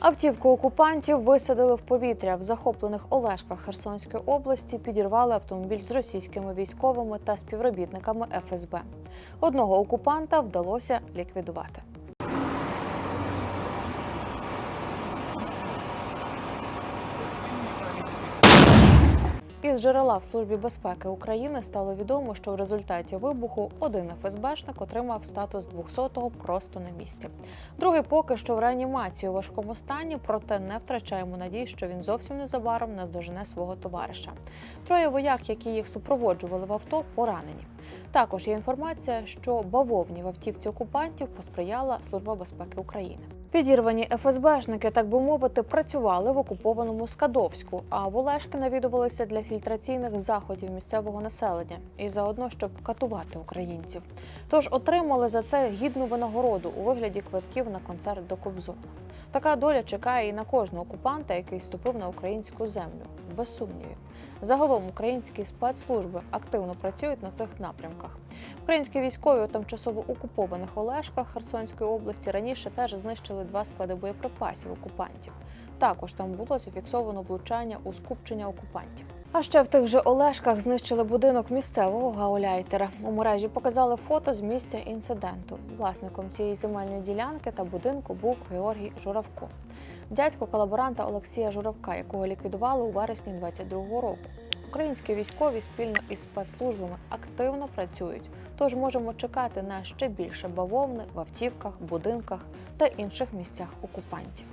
Автівку окупантів висадили в повітря. В захоплених Олешках Херсонської області підірвали автомобіль з російськими військовими та співробітниками ФСБ. Одного окупанта вдалося ліквідувати. Із джерела в Службі безпеки України стало відомо, що в результаті вибуху один ФСБшник отримав статус 200-го просто на місці. Другий поки що в реанімації у важкому стані, проте не втрачаємо надії, що він зовсім незабаром наздожене свого товариша. Троє вояк, які їх супроводжували в авто, поранені. Також є інформація, що бавовні в автівці окупантів посприяла Служба безпеки України. Підірвані ФСБшники, так би мовити, працювали в окупованому Скадовську, а в Олешки навідувалися для фільтраційних заходів місцевого населення і заодно, щоб катувати українців. Тож отримали за це гідну винагороду у вигляді квитків на концерт до Кобзона. Така доля чекає і на кожного окупанта, який ступив на українську землю, без сумнівів. Загалом українські спецслужби активно працюють на цих напрямках. Українські військові у тимчасово окупованих Олешках Херсонської області раніше теж знищили два склади боєприпасів окупантів. Також там було зафіксовано влучання у скупчення окупантів. А ще в тих же Олешках знищили будинок місцевого гауляйтера. У мережі показали фото з місця інциденту. Власником цієї земельної ділянки та будинку був Георгій Журавко, дядько колаборанта Олексія Журавка, якого ліквідували у вересні 22-го року. Українські військові спільно із спецслужбами активно працюють, Тож можемо чекати на ще більше бавовни в автівках, будинках та інших місцях окупантів.